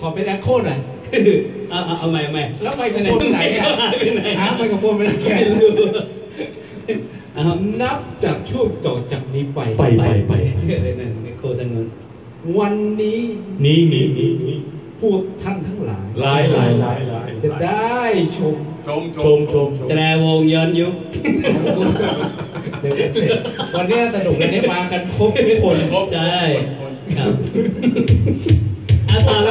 ขอเป็นแอคโคหน่อยเอาาเอาใหม่เอาใหม่แล้วไปกันไหนไปไหนอะหาไปกับโฟนไปไหนนับจากช่วงต่อจากนี้ไปไปไปไปอะไรนั่นไมโครทั้งนั้นวันนี้นี้นี้นี้พวกท่านทั้งหลายหลายหลายหลายจะได้ชมชมชมชมแตรวงย้อนยุควันนี้สนุกเลยได้มากันครบทุกคนใช่ ครับ เอาต่อไป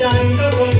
santo con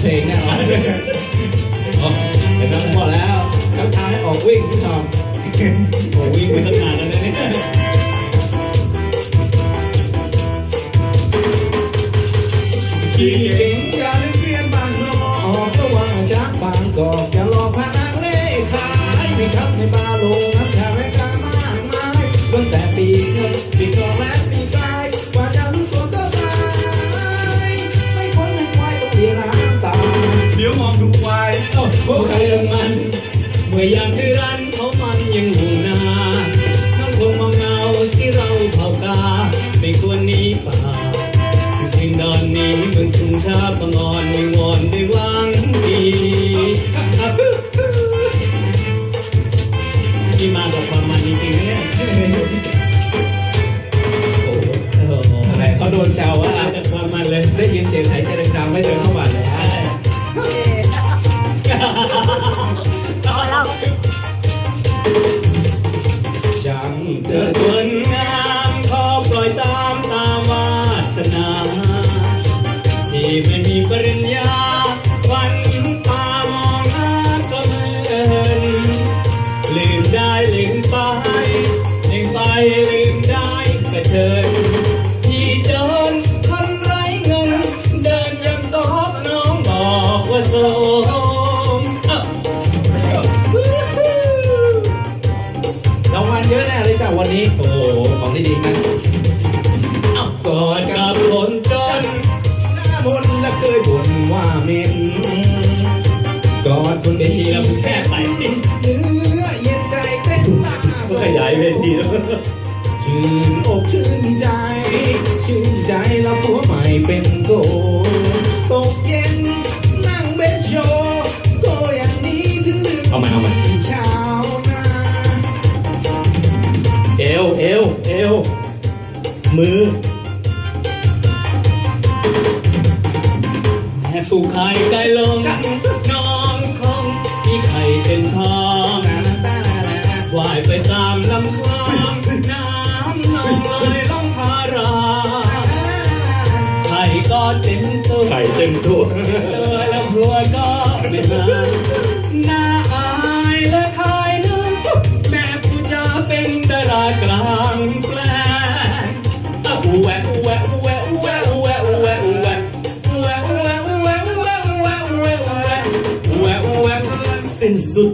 เพลงเนี่นอเห็นไหมผมบอกแล้วแล้ำตาให้ออกวิ่งพี่ทอมโอกวิ่งไปตั้งาน Dewi berniat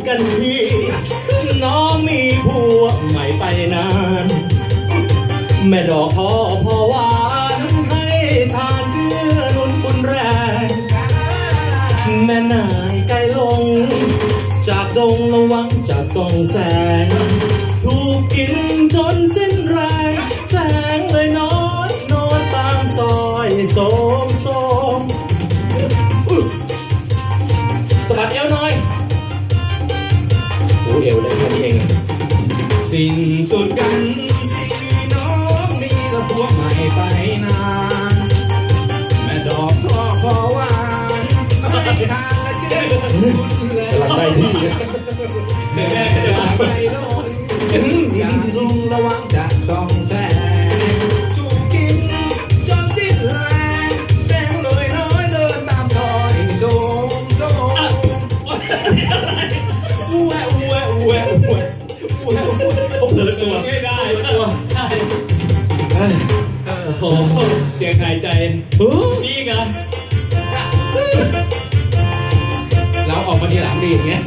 กันทีน้องมีผัวใหม่ไปนาน แม่ดอกพอพอหวานให้ทานเกื้อนุนบุญแรง แม่นายใกล้ลง จากดงระวังจะส่องแสง ถูกกินจนสิ้นแรง แสงเลยน้อง ใครที่แม่แม่ก็จะมาอย่าลงระวังจะต้องแตโอ้โหเสียงหายใจนี่ไง มาทีหลังดีอย่างเงี้ย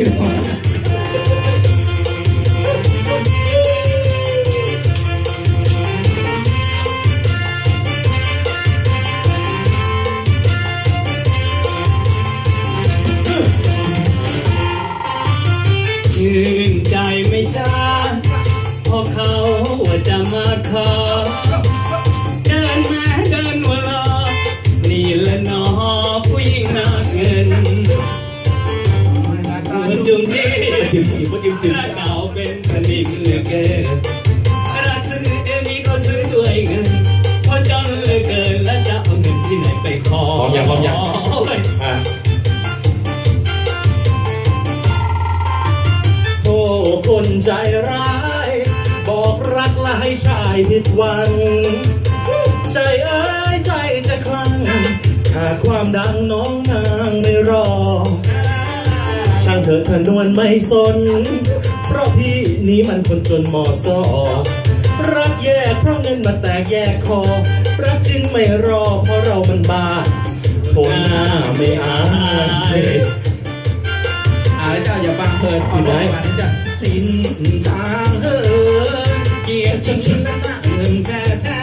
ชื่นใจไม่จ้าพอเขาว่าจะมาเขา นวลไม่สน เพราะพี่นี้มันคนจนมอซอรักแย่เพราะเงินมาแตกแย่คอ รักจึงไม่รอเพราะเรามันบ้าโผล่หน้าไม่อายอาแล้วจ้าอย่าฟังเปิดพอร้องมาแล้วจ้าสินทางเออเกียรติชิงชิงนั้นนะเงินแท้แท้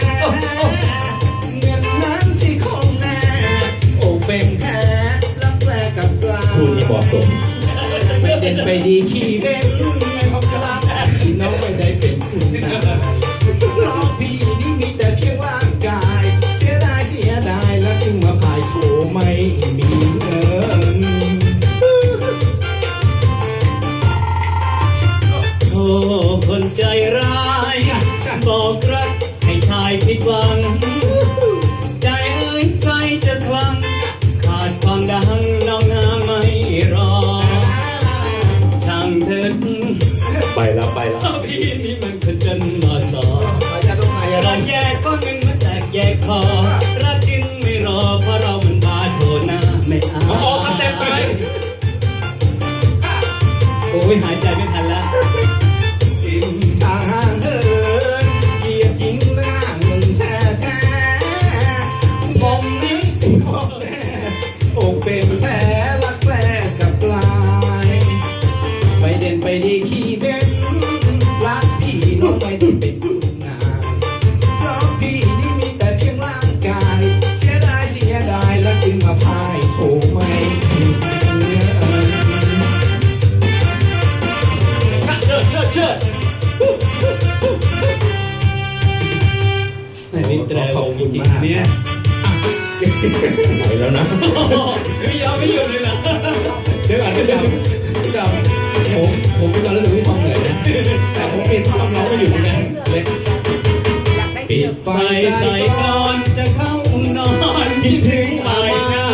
เงินนั้นสิคงแน่โอเป็นแพ้รักแรกับกลาคู่นี้เหมาะสม เป็นไปดีขี้เบ้นน้องไม่ได้เป็นน้องพี่นี่มีแต่เพียงร่างกาย เสียดายเสียดายแล้วจึงมาพายโผไม่มีเงินโอ้คนใจร้าย บอกรักให้ทายผิดหวัง นี่ยไปแล้วนะไม่ยอมไม่หยุดเลยนะเดี๋ยวก่อนพี่ดำพี่ดำผมผมมีความรู้สึกว่าพี่ทองเหนื่อยนะแต่ผมเป็นภาพเราไม่อยู่เหมือนกันเล็กอยากได้ปิเสื้ดอไฟใส่ก่อนจะเข้านอนคิดถึงอายหน้า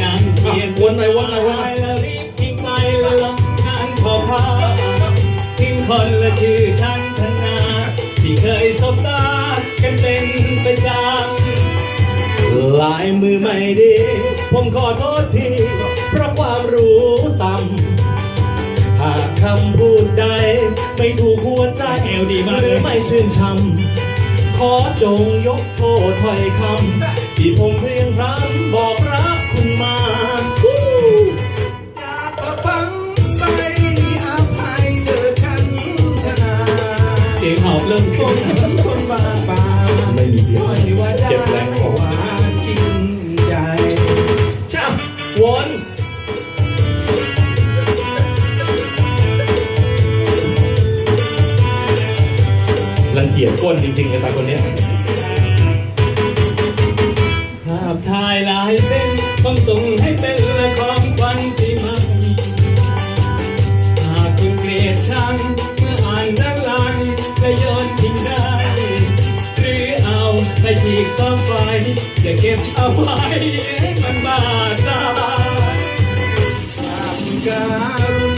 นั่งเขียนวนหน่อยวนหน่อยวนหน่อยแล้วรีบทิ้งไปแล้วลงงานขอพาทิ้งคนละชื่ มือไม่ดี ผมขอโทษที เพราะความรู้ต่ำหากคำพูดใด ไม่ถูกหัวใจเอวดีมากหรือไม่ชื่นชำขอจงยกโทษถ้อยคำที่ผมเพรียงพรำบอกรักคุณมา ก้นจริงๆเลยตาวคนนี้ภาพถ่ายลายเส้นต้องส่งให้เป็นละครควันที่ไม่หากคุณเกลียดชังเมื่ออ่านด้านหลังจะโยนทิ้งได้ หรือเอาไปฉีกกองไฟจะเก็บเอาไว้ให้มันบาดตาการ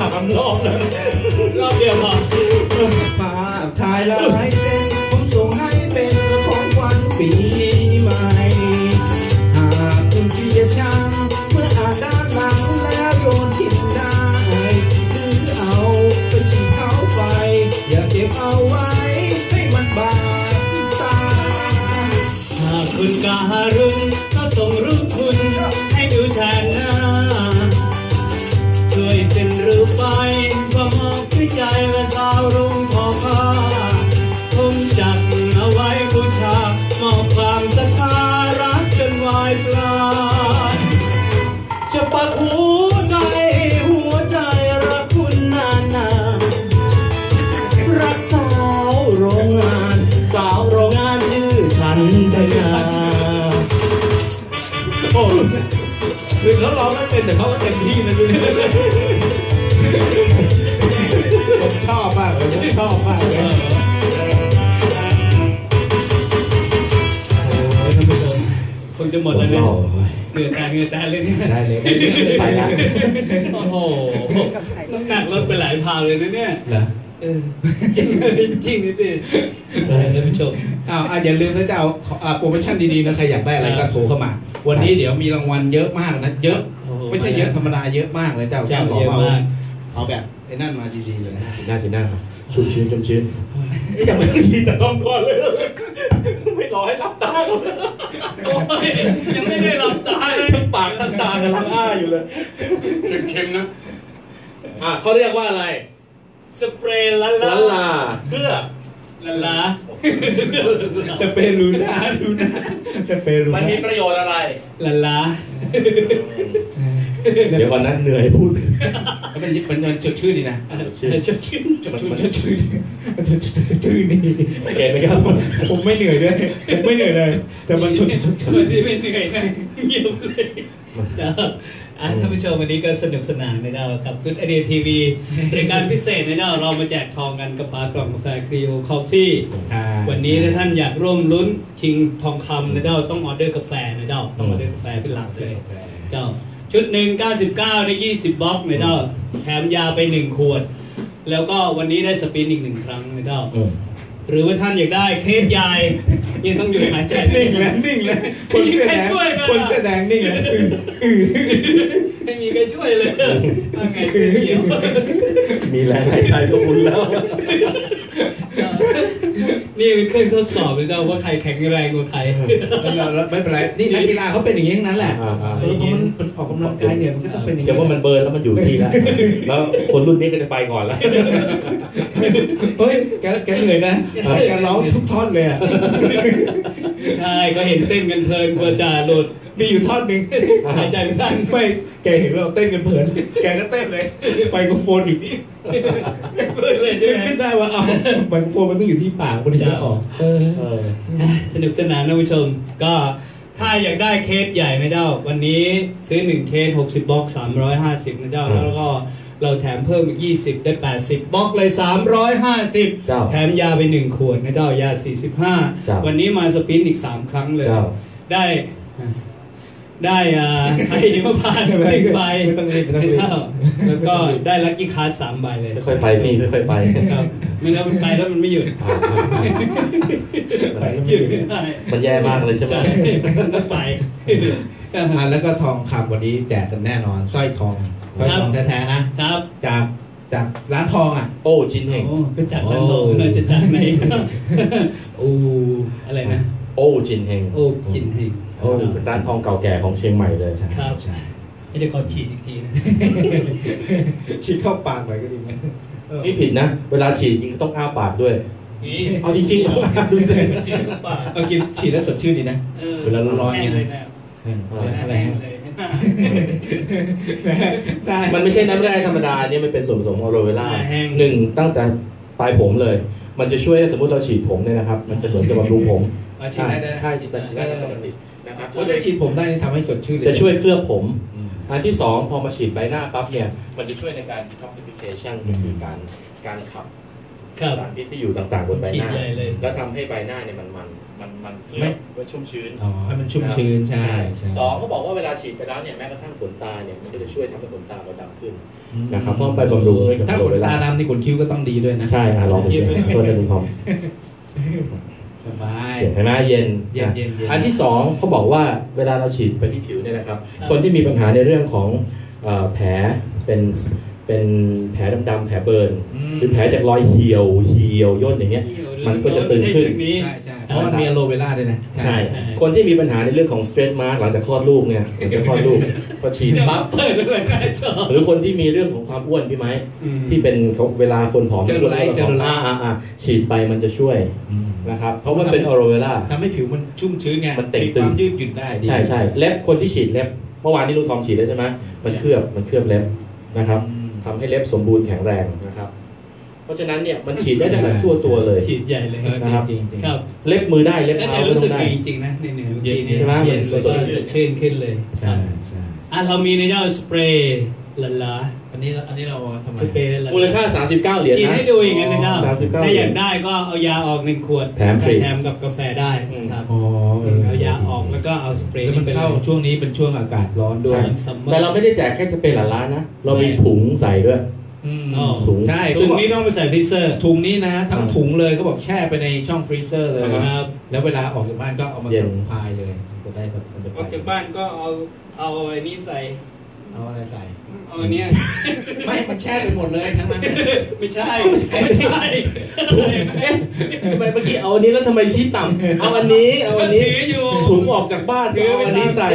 สามรอบแล้วรอบเดียวพอภาพถ่ายลายเส้นผมส่งให้เป็นของขวัญปีใหม่หากคุณเกลียดชังเมื่ออ่านด้านหลังแล้วโยนทิ้งได้หรือเอาไปฉีกเขาไป อย่าเก็บเอาไว้ให้มันบาดตาหากคุณการุณ เขาร้องไม่เป็นแต่เขาก็เต็มที่นะดูนี่ผมชอบมากเลยผมชอบมากเลยโอ้ยท่านผู้ชมคงจะหมดแล้วเนี่ยเหนื่อยตาเหนื่อยตาเลยเนี่ยได้เลยได้เลยไปแล้วโอ้โหน้ำหนักลดไปหลายพาวเลยนะเนี่ยเหรอเออจริงจริงนี่สิได้ท่านผู้ชมอ้าวอะอย่าลืมนะจะเอาอ่าโปรโมชั่นดีๆนะใครอยากได้อะไรก็โทรเข้ามา วันนี้เดี๋ยวมีรางวัลเยอะมากนะ เยอะโอ้โห ไม่ใช่เยอะธรรมดาเยอะมากเลยเจ้าใช่บอกเยอะเอามากเอาแบบไอ้นั่นมาดีๆเลยนะสีหน้าสีหน้าชุ่มชื้นชุ่มชื้นอย่ามาชี้แต่ต้องก่อนเลย ไม่รอให้รับตาก่อนโอ้ยยังไม่ได้หลับตาเลยทั้งปากทั้งตากำลังอ้าอยู่เลยเค็มๆนะอะเขาเรียกว่าอะไร สเปรย์ละลัละนลาเพื่อละละสเปรูน่าดูนะสเปรูมันน่ามีประโยชน์อะไรละละ เดี๋ยววันนั้นเหนื่อยพูดแล้วมันมันมันจดชื่อดีนะชื่อชดชื่นจดชื่อจดชื่อมันจดชื่อนี่โอเคไหมครับผมไม่เหนื่อยด้วยผมไม่เหนื่อยเลย แต่มันจดจดวันนี้ไม่เหนื่อยนะเงียบเลยเจ้า อะท่านผู้ชมวันนี้ก็สนุกสนานนะเจ้ากับกุ๊ดไอเดียทีวีรายการพิเศษนะเจ้าเรามาแจกทองกันกับฟ้ากล่องกาแฟครีโอคอฟฟี่วันนี้ถ้าท่านอยากร่วมลุ้นชิงทองคำนะเจ้าต้องออเดอร์กาแฟนะเจ้าต้องออเดอร์กาแฟเป็นหลักเลยเจ้าชุดหนึ่ง99ได้20บล็อกนะเจ้าแถมยาไป 1 ขวด แล้วก็วันนี้ได้สปินอีกหนึ่งครั้งนะเจ้าอืม หรือว่าท่านอยากได้เคสใหญ่ยังต้องหยุดหายใจนิ่งแล้วนิ่งแล้วคนเสื้อแดงคนเสื้อแดงนิ่งแล้วไม่มีใครช่วยเลยว่าไงเสื้อเขียวมีแรงหายใจก็บุญแล้วนี่เป็นเครื่องทดสอบเลยเจ้าว่าใครแข็งแรงกว่าใครไม่เป็นไรนี่นักกีฬาเขาเป็นอย่างนี้ทั้งนั้นแหละอ่าอ่าเออเพราะมันเป็นออกกำลังกายเนี่ยมันก็ต้องเป็นอย่างเดี๋ยวนี้ว่ามันเบิร์นแล้วมันอยู่ที่แล้วแล้วคนรุ่นนี้ก็จะไปก่อนแล้ว เฮ้ยแกแกเหนื่อยนะแกร้องทุกท่อนเลยอะใช่ก็เห็นเต้นกันเพลินกลัวจะหลุดมีอยู่ท่อนหนึ่งหายใจไม่ทันไม่แกเห็นเราเต้นกันเพลินแกก็เต้นเลยไมโครโฟนอยู่นี่เลยใช่นึกไหมขึ้นได้ว่าเอาไมโครโฟนมันต้องอยู่ที่ปากมันถึงจะออกเออเออสนุกสนานนะผู้ชม ก็ถ้าอยากได้เคสใหญ่นะเจ้า วันนี้ซื้อ1เคส60บล็อก350นะเจ้าอืมแล้วก็ เราแถมเพิ่มอีก 20 ได้ 80 บล็อกเลย350เจ้าแถมยาไป 1 ขวดนะเจ้ายาเจ้า45 วันนี้มาสปินอีก 3 ครั้งเลย เจ้า ได้ ได้อ่าไข่หิมพานต์หนึ่งใบไม่ต้องรีบไม่ต้องรีบเจ้าแล้วก็ได้ลัคกี้คาร์ดสามใบเลยค่อยๆไปพี่ค่อยๆไปครับไม่งั้นมันไปแล้วมันไม่หยุดไปแล้วหยุดไม่ไม่ได้มันแย่มากเลยใช่ไหมใช่มันต้องไปอะแล้วก็ทองคำวันนี้แจกกันแน่นอนสร้อยทองสร้อยทองแท้ๆนะครับจากจากร้านทองอะโอ้จินเฮงโอ้ไปจัดร้านโตเราจะจัดไหนโอ้อะไรนะ โอ้จินเฮงโอ้จินให้โอ้ เป็นร้านทองเก่าแก่ของเชียงใหม่เลยครับใช่ให้เดี๋ยวขอฉีดอีกทีนะฉีดเข้าปากหน่อยก็ดีไหมเออนี่ผิดนะ เวลาฉีดจริงต้องอ้าปากด้วยนี่เอาจริงๆต้องอ้าดูสิฉีดเข้าปากเอากินฉีดแล้วสดชื่นดีนะออเวลาร้อนๆแห้งเลยนะอะไรแห้งฮะเลยได้มันไม่ใช่น้ำแร่ธรรมดาเนี่ยมันเป็นส่วนผสมของโรเวล่าแห้งหนึ่งตั้งแต่ปลายผมเลย มันจะช่วยสมมติเราฉีดผมเนี่ยนะครับ มันจะเหมือนกับบำรุงผมเอาฉีดได้ได้ใช่ฉีดได้ได้ปกติ นะครับเพราะถ้าฉีดผมได้นี่ทำให้สดชื่นเลยจะช่วยเคลือบผมอืมอันที่สองพอมาฉีดใบหน้าปั๊บเนี่ย มันจะช่วยในการ detoxification ก็คือการการขับครับสารพิษที่อยู่ต่างๆบนใบฉีหดน้าใหญ่เลยแล้วทำให้ใบหน้าเนี่ยมันมันมันมันเคลือบไว้ชุ่มชื้นอ๋อให้มันชุ่มชื้นใช่ใช่สองเขาบอกว่าเวลาฉีดไปแล้วเนี่ยแม้กระทั่งขนตาเนี่ยมันก็จะช่วยทำให้ขนตาเราดำขึ้นนะครับเพราะไปบำรุงด้วยกับถ้าขนตาดำนี่ขนคิ้วก็ต้องดีด้วยนะใช่อะลองดูสิตัวนึงพร้อม สบายเห็นไหมเย็นเย็นเย็นเย็นอันที่สองเขาบอกว่าเวลาเราฉีดไปที่ผิวเนี่ยนะครับครับคนที่มีปัญหาในเรื่องของเอ่อแผลเป็นเป็นแผลดำๆแผลเบิร์นหรือแผลจากรอยเหี่ยวเหี่ยวย่นอย่างเงี้ย มันก็จะตึงขึ้นนี้ใช่ใช่เพราะมันมีอะโลเวล่าด้วยนะ ใช่ คนที่มีปัญหาในเรื่องของ stress mark หลังจากคลอดลูกเนี่ยหลังจากคลอดลูกพอฉีดเดี๋ยวปั๊บเปิดด้วยหน้าจอหรือคนที่มีเรื่องของความอ้วนพี่ไหมอืมที่เป็นเขาเวลาคนผอมเซลลูไลท์เซลลูไลท์อ่าอ่าอ่าฉีดไปมันจะช่วยอืมนะครับเพราะมันเป็นอโรเวล่าทำให้ผิวมันชุ่มชื้นไงมันเต่งมีตึคงวามยืดหยุ่นได้ดีใช่ใช่เล็บคนที่ฉีดเล็บเมื่อวานนี้ลุงทอมฉีดแล้วใช่ไหมมันเคลือบมันเคลือบเล็บนะครับอืมทำให้เล็บสมบูรณ์แข็งแรงนะค รับเพราะฉะนั้นเนี่ยมันฉีดได้ทั้งทั่วตัวเลย ฉีดใหญ่เลยเออนะครับจริงๆจริงๆครับเล็บมือได้เล็บน่าเท้าจะก็รู้ต้สึอกงได้ดีจริงๆนะในเหนือเมื่อกี้นี้ใช่ไหมเย็นสดชื่นสดชื่นขึ้นเลยใช่ใช่อะเรามีในเจ้าสเปรย์ละลาอันนี้อันนี้เราทำไมสเปรย์ละลามูลค่า 39 เหรียญฉีดนะให้ดูอย่างนั้นนะเจ้า39ถ้าอยากได้ก็เอายาออกหนึ่งขวดแถมฟรีแถมกับกาแฟได้อืมครับอ๋อเอายาออกแล้วก็เอาสเปรย์แล้วมันไปเข้าช่วงนี้เป็นช่วงอากาศร้อนด้วยใช่ซัมเมอแต่ร์เราไม่ได้แจกแค่สเปรย์หลานล้านนะเรามีถุงใส่ด้วย อืมอ๋อถุงใช่ถุซึ่งงนี้ต้องไปใส่ฟรีเซอร์ ถุงนี้นะ ทั้งอ่าถุงเลยก็บอกแช่ไปในช่องฟรีเซอร์เลยอ่าฮะครับแล้วเวลาออกจากบ้านก็เอามาเย็นส่งพายเลยจะได้แบบมันจะไปออกจากบ้านก็เอาเอาไอ้นี่ใส่ เอาอะไรใส่ เอาอันเนี้ยไม่มันแช่ไปหมดเลยทั้งนั้น ไม่ใช่ไม่ใช่เอ๊ะทำไมเมื่อกี้เอาอันนี้แล้วทำไมชี้ต่ำเอาอันนี้เอาอันนี้ถืออยู่ ถุงออกจากบ้านก็เอาอันนี้ใส่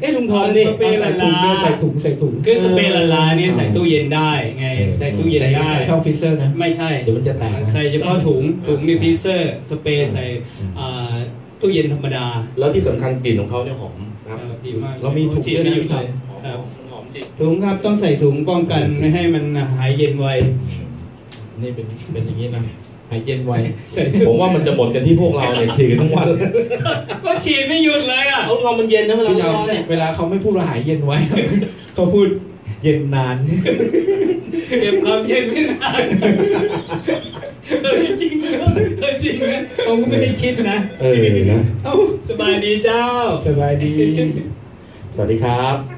เอ๊ะลุงทอนนี่สเปรย์ใส่ถุงเนี่ยใส่ถุงใส่ถุงคือสเปรย์ละลายเนี่ยใส่ตู้เย็นได้ไง ใส่ตู้เย็นได้แต่ช่องฟิเซอร์นะ ไม่ใช่ เดี๋ยวมันจะแตกนะใส่เฉพาะถุง ถุงมีฟรีเซอร์ สเปรย์ใส่อ่าตู้เย็นธรรมดา แล้วที่สำคัญกลิ่นของเขาเนี่ยหอมนะเออดีมากเรามีถุงด้วยนะพี่ทอมหอมครับ หอมจริงถุงครับต้องใส่ถุงป้องกันไม่ให้มันหายเย็นไวนี่เป็นเป็นอย่างนี้นะหายเย็นไวใส่ผมว่ามันจะหมดกันที่พวกเราเนี่ยฉีดกันทั้งวันก็ฉีดไม่หยุดเลยอะเอาความมันเย็นนะเวลาพี่ทอร้มอนเนี่ยเวลาเขาไม่พูดว่าหายเย็นไว้เขาพูดเย็นนานเก็บความเย็นไม่นานเออจริงนะเออจริงนะผมก็ไม่ได้คิดนะเออนะเอ้าสบายดีเจ้า สบายดี สวัสดีครับข้างหลัง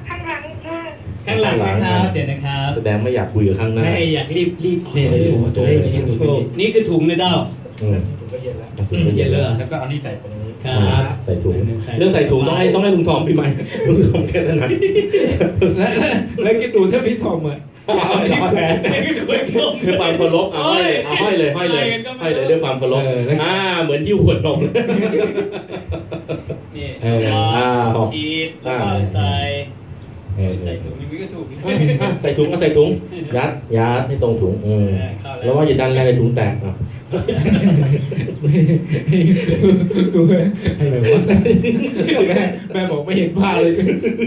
นะครับเดี๋ยวนะครับแสดงไม่อยากคุยกับข้างหน้าไม่อยากรีบรีบนี่เลยถุงถุงรีบชิ้นถุงโชว์นี่คือถุงนะเจ้าอืมถุงก็เย็นแล้วเย็นเลยเหรอแล้วก็เอานี่ใส่ไปในนี้ครัอ่าบใส่ถุงใส่เรื่องใส่ถุงต้องให้ต้องให้ลุงทอมพี่ไหมลุงทอมแค่นั้นนะแล้วแล้วแล้วคิดดูถ้าพี่ทอมอะเอาที่แขวนด้วยความเคารพเอาห้อยเลยเอาห้อยเลยห้อยเลยห้อยเลยด้วยความเคารพเออแล้วอ่าเหมือนยิ้วขวดนมนี่เอออ่าชีสแล้วก็ใส่ ใส่ถุงนี่ก็ถูกอะใส่ถุงก็ใส่ถุงยัดยัดให้ตรงถุงอืมแล้วว่าอย่าดันแรงในถุงแตกอะดูอะไรวะแม่แม่บอกไม่เห็นภาพเลย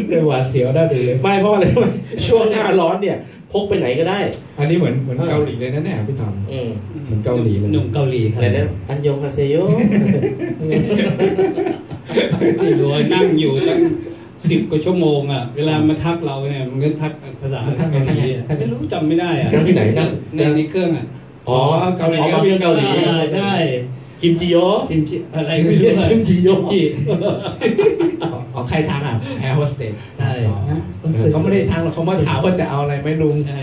เลยหวาดเสียวได้าดูเลยไม่เพราะอะไรรู้ไหมช่วงหน้าร้อนเนี่ยพกไปไหนก็ได้ อันนี้เหมือนเหมือนเกาหลีเลยนะเนี่ยพี่ทอมอืมเหมือนเกาหลีเลยหนุ่มเกาหลีครัอะไรนะอันยองฮาเซโยไม่รู้ว่านั่งอยู่ตั้ง สิบกว่าชั่วโมงอะเวลามาทักเราเนี่ยมันก็ทักภาษาทักไงทักไงทักไงไม่รู้จำไม่ได้อะนั่งที่ไหนนั่งในในเครื่องอะอ๋อเกาหลีอ๋อก็มีเกาหลีอ่าใช่กิมจิโยชิมชิอะไรไม่รู้อะกิมจิโยจิอ๋อใครทางอะแอร์โฮสเตสใช่เขาไม่ได้ทางหรอกเขามาถามว่าจะเอาอะไรไหมลุงใช่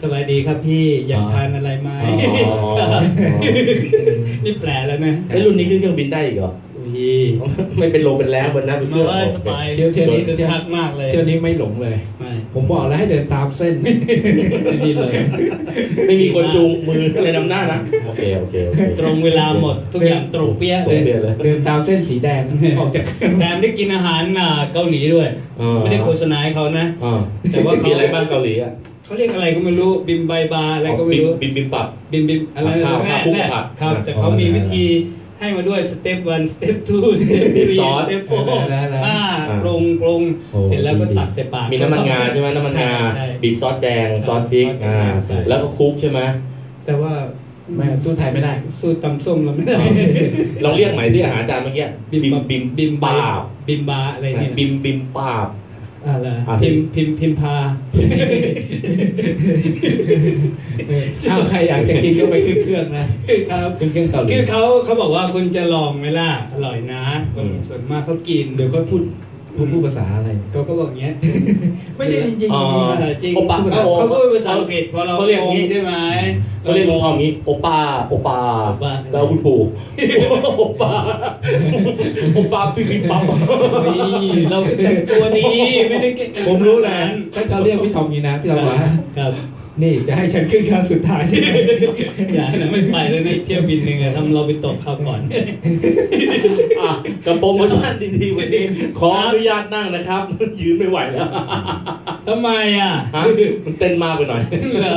สบายดีครับพี่อยากทานอะไรไหมอ๋อนี่แปลแล้วนะไอ้รุ่นนี้ขึ้นเครื่องบินได้อีกเหรอ อุ้ยไม่เป็นลมเป็นแรงบนนั้นเป็นเคมารื่องว่าสบายเที่ยวเที่ยวนี้คือทักมากเลยเที่ยวนี้ไม่หลงเลย ไม่ผมบอกแล้วให้เดินตามเส้น ไม่ดีเลย ไม่มีคนจูงมืออะไรนำหน้านะโอเคโอเคโอเค ตรงเวลาหมด ทุกอย่างตรงเปี้ยตรงเปี้ยเลย เดินตามเส้นสีแดงออกจากเครื่องแถมได้กินอาหารอ่าเกาหลีด้วย อ่าไม่ได้โฆษณาให้เขานะ อ่าแต่ว่าเขามีอะไรบ้างเกาหลีอะเขาเรียกอะไรก็ไม่รู้บิมไบบาอะไรก็ไม่รู้ บิมบิมปับ บิมบิมอะไรข้าวแน่ข้าวคลุกแน่ผัก ครับ แต่เขาอ๋อมีวิธี ให้มาด้วยสเต็ปวันสเต็ปทูสเต็ปทรีซอสสเต็ปโฟแล้วแล้วอ่าอ่าปรุงปรุงโอ้เสร็จแล้วก็ดีตักใส่ปากมีน้ำมันงาใช่ไหมน้ำมันงาใช่บีบซอสแดงซอสพริกอ่าใช่แล้วก็คลุกใช่ไหมแต่ว่าแม่สู้ไทยไม่ได้ สูตรตำส้มเราไม่ได้ลองเรียกใหม่สิอาหารจานเมื่อกี้บิมบิมบิมปาบาบบิมบาอะไรเนี่ยบิมบิมปาบ อะไรอะพิมพ์พิมพ์พิมพ์พาถ้าใครอยากจะกินก็ไปขึ้นเครื่องนะครับขึ้นเครื่องเกาหลีคือเขาเขาบอกว่าคุณจะลองไหมล่ะอร่อยนะคนส่วนมากเขากินเดี๋ยวก็พูด พูดพูดภาษาอะไรเขาก็บอกอย่างเงี้ยไม่ได้จริงจริงอ๋อเออจริงโอปะเขาเขาพูดภาษาอังกฤษพอเราเขาเรียกอย่างงี้งใช่ไหมเขาเรียกลุงทอมอย่างนี้โอป้าโอป้าโอป้า แล้วคุณปู่โอป้าโอป้าปิ๊บปิ๊บปั๊บนี่เราแต่งตัวดีไม่ได้เก่งผมรู้แหละถ้าเขาเรียกพี่ทอมงี้นะพี่ทอมว่า ครับ นี่จะให้ฉันขึ้นครั้งสุดท้ายใช่ไหมอย่านะไม่ไปแล้วนะเที่ยวบินหนึ่งอะทำเราไปตกเขาก่อน อะกับโปรโมชั่นดีๆวันนี้ ขออนุญาตนั่งนะครับ ยืนไม่ไหวแล้วทำไมอะฮะมันเต้นมากไปหน่อยเหรอ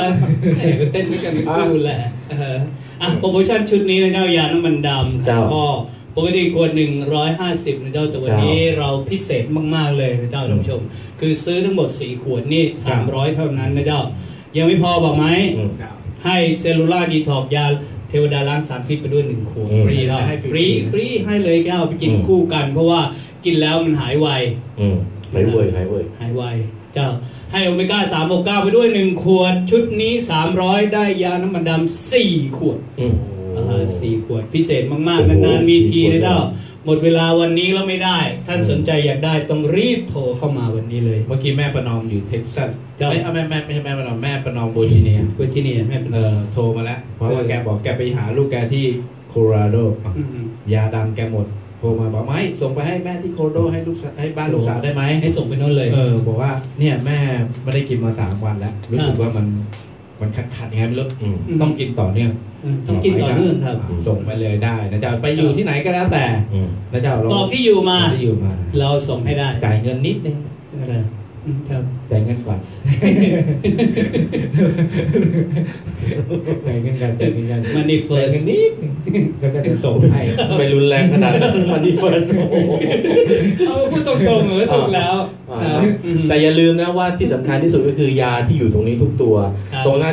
เอ้ยก็เต้นด้วยกันเป็นคู่แหละเอออะโปรโมชั่นชุดนี้นะเจ้ายาน้ำมันดำเจ้า ก็ปกติขวดหนึ่งร้อยห้าสิบนะเจ้าแต่วันนี้เราพิเศษมากๆเลยนะเจ้าท่านผู้ชม คือซื้อทั้งหมดสี่ขวดนี่สามร้อยเท่านั้นนะเจ้า ยังไม่พอบอกไหมอืมให้เซลลูล่าดีท็อกยาเทวดาล้างสารพิษไปด้วยหนึ่งขวดอืมฟรีแล้วให้ฟฟรีรีฟรีให้เลยแก้วไปกินอืมคู่กัน เพราะว่ากินแล้วมันหายไวอืมหายเว้ยหายเว้ยหายไวเจ้าให้โอเมก้า3 6 9ไปด้วย1ขวด ชุดนี้300ได้ยาน้ำมันดำ4ขวดอืมอ่าสี่ขวดพิเศษมากโอ้ๆโหนานๆมีสี่ทีขวดนะเจ้า หมดเวลาวันนี้แล้วไม่ได้ ท่านอืมสนใจอยากได้ต้องรีบโทรเข้ามาวันนี้เลย เมื่อกี้แม่ประนอมอยู่เท็กซัสเจ้าเอ้ยเอาแม่แม่ไม่ใช่แม่ประนอมแม่ประนอมเวอร์จิเนียเวอร์จิเนียไม่เป็นเอไรอโทรมาแล้ว เพราะว่าแกบอกแกไปหาลูกแกที่โคโลราโดอืมยาดำแกหมดรมาบอกไม่ส่งไปให้แม่ที่โคโดให้ลูกสาวให้บ้านลูกสาวได้ไหมให้ส่งไปโน่นเลยเออบอกว่าเนี่ยแม่ไม่ได้กินมาสามวันแล้วรู้สึกอ่าว่ามันมันขัดขัดๆยังไงไม่รู้อืมต้องกินต่อเนื่อง ต้องกินต่อเนื่องครับ ส่งไปเลยได้นะเจ้าไปอยู่ที่ไหนก็แล้วแต่อืมนะเจ้าเราบอกที่อยู่มาที่อยู่มา เราส่งให้ได้จ่ายเงินนิดนึงอะไรอืมครับจ่ายเงินก่อนจ่ายเงินก่อนจ่ายเงินก่อนมันนี่เฟิจ่ายร์สเงินนิดนึงแล้วก็จะส่งให้ไม่รุนแรงขนาดนั้นมันดีเฟิร์สเอาพูดตรงๆเลยถูกแล้วอ่าครับอืมแต่อย่าลืมนะว่าที่สำคัญที่สุดก็คือยาที่อยู่ตรงนี้ทุกตัวครับตรงหน้า